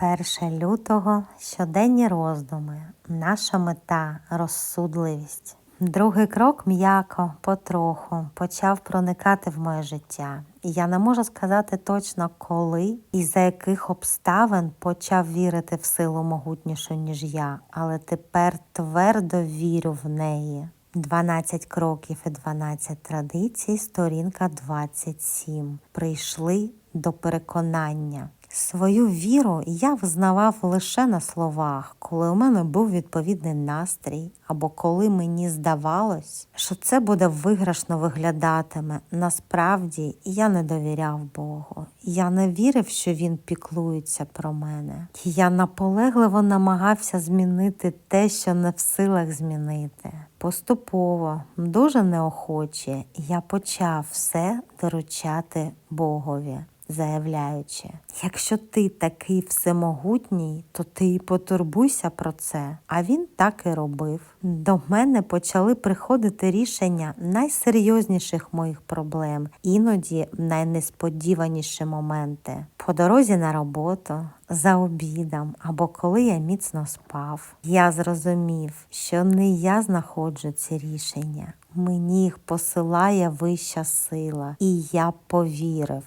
1 лютого щоденні роздуми. Наша мета розсудливість. Другий крок м'яко, потроху почав проникати в моє життя. І я не можу сказати точно коли і за яких обставин почав вірити в силу могутнішу, ніж я, але тепер твердо вірю в неї. 12 кроків і 12 традицій, сторінка 27. Прийшли до переконання. Свою віру я визнавав лише на словах, коли у мене був відповідний настрій, або коли мені здавалось, що це буде виграшно виглядатиме. Насправді я не довіряв Богу. Я не вірив, що він піклується про мене. Я наполегливо намагався змінити те, що не в силах змінити. Поступово, дуже неохоче, я почав все доручати Богові заявляючи, якщо ти такий всемогутній, то ти потурбуйся про це. А він так і робив. До мене почали приходити рішення найсерйозніших моїх проблем, іноді в найнесподіваніші моменти. По дорозі на роботу, за обідом або коли я міцно спав. Я зрозумів, що не я знаходжу ці рішення. Мені їх посилає вища сила, і я повірив.